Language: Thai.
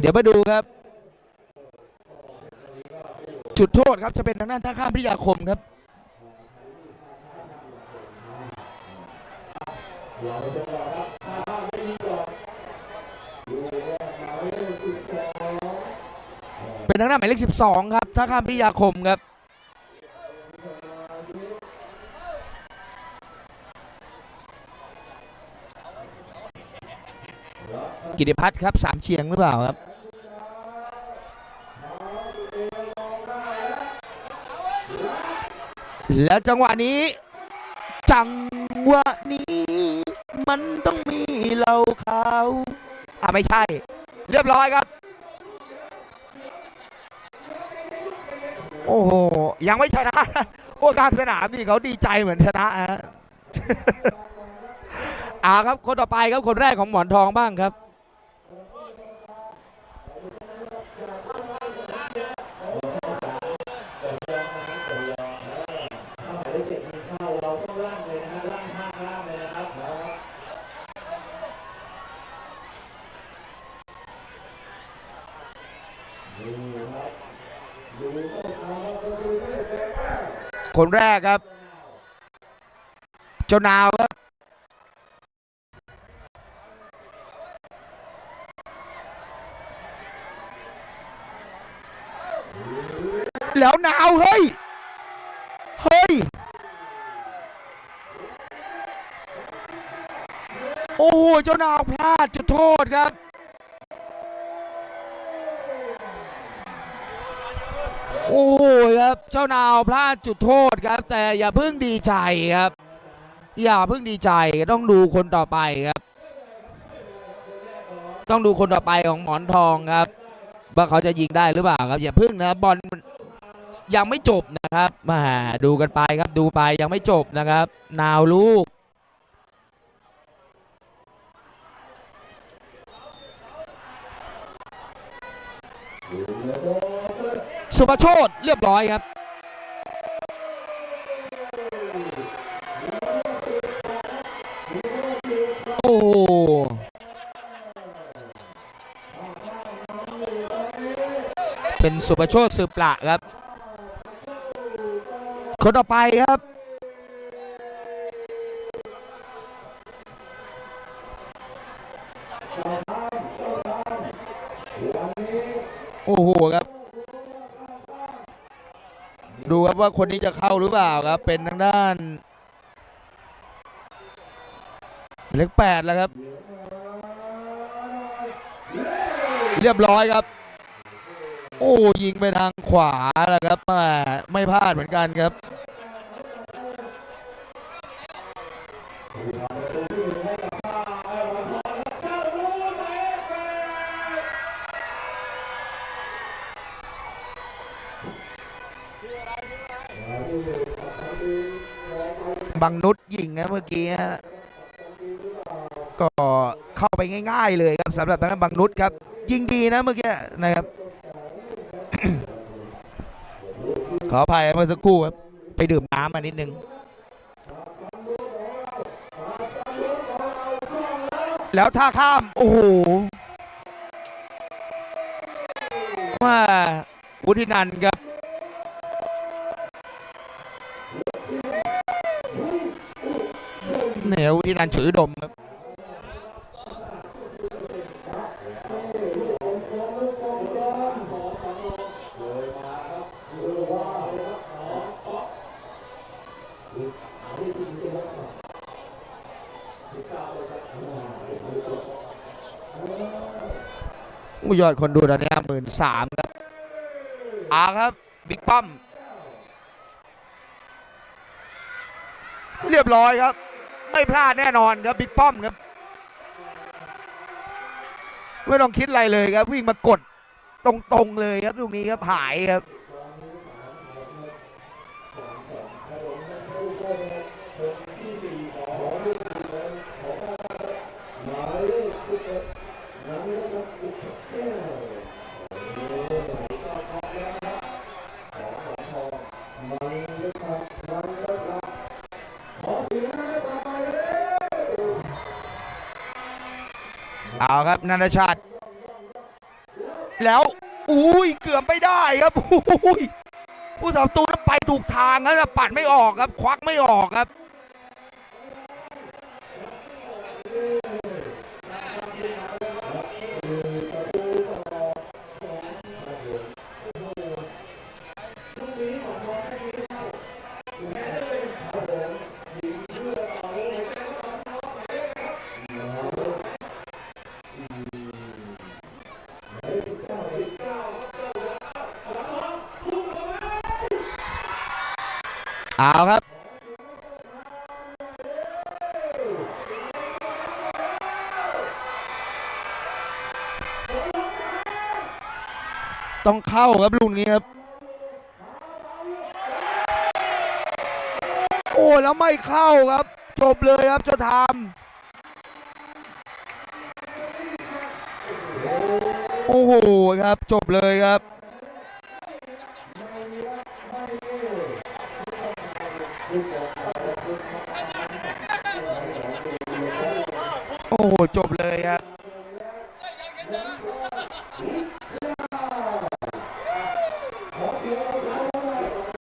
เดี๋ยวมาดูครับ จุดโทษครับจะเป็นทางด้านท่าข้ามพิยาคมครับเป็นทางด้านหมายเลข 12 ครับท่าข้ามพิยาคมครับกิติพัฒน์ครับสามเชียงหรือเปล่าครับ แล้วจังหวะนี้ จังหวะนี้ มันต้องมีเหล่าขาอะไม่ใช่ เรียบร้อยครับ โอ้โห ยังไม่ชนะ โอ้กลางสนามนี่เขาดีใจเหมือนชนะฮะอ่าครับคนต่อไปครับคนแรกของหมอนทองบ้างครับ คนแรกครับ เจ้านาวครับ แล้วนาวเฮ้ย โอ้โหเจ้านาวพลาดจุดโทษครับ โอ้โหครับเจ้านาวพลาดจุดโทษครับ แต่อย่าเพิ่งดีใจครับ อย่าเพิ่งดีใจต้องดูคนต่อไปครับ ต้องดูคนต่อไปของหมอนทองครับ ว่าเขาจะยิงได้หรือเปล่าครับ อย่าเพิ่งนะบอลยังไม่จบนะครับมาดูกันไปครับดูไปยังไม่จบนะครับ นาวลูก สุภโชตเรียบร้อยครับ โอ้เป็นสุภโชตสืบละครับ คนต่อไปครับโอ้โหครับ ดูครับว่าคนนี้จะเข้าหรือเปล่าครับ เป็นทางด้าน เลขแปดแล้วครับ เรียบร้อยครับ โอ้ยิงไปทางขวาแล้วครับแหม่ไม่พลาดเหมือนกันครับ บังนุษยิงนะเมื่อกี้ฮะก็เข้าไปง่าย ๆ เลยครับสำหรับทางด้านบังนุษครับ ยิงดีนะเมื่อกี้นะครับ ขออภัยเมื่อสักครู่ครับไปดื่มน้ำมานิดนึง แล้วท่าข้าม โอ้โหว่าวุฒินันครับ ที่นันถือดมครับผู้ยอดคนดูตอนนี้หมื่นสามครับอาครับบิ๊กป้อม เรียบร้อยครับ ไม่พลาดแน่นอนครับบิ๊กป้อมครับไม่ต้องคิดอะไรเลยครับ วิ่งมากดตรงๆเลยครับตรงนี้ครับหายครับเอา เอาครับนันทชาติ แล้วอุ้ยเกือบไม่ได้ครับอุ้ยผู้สาวตูนั้นไปถูกทางครับปัดไม่ออกครับ ควักไม่ออกครับ เอาครับ ต้องเข้าครับลูกนี้ครับ โอ้แล้วไม่เข้าครับ จบเลยครับเจ้าทามโอ้โหครับจบเลยครับ โอ้โหจบเลยครับ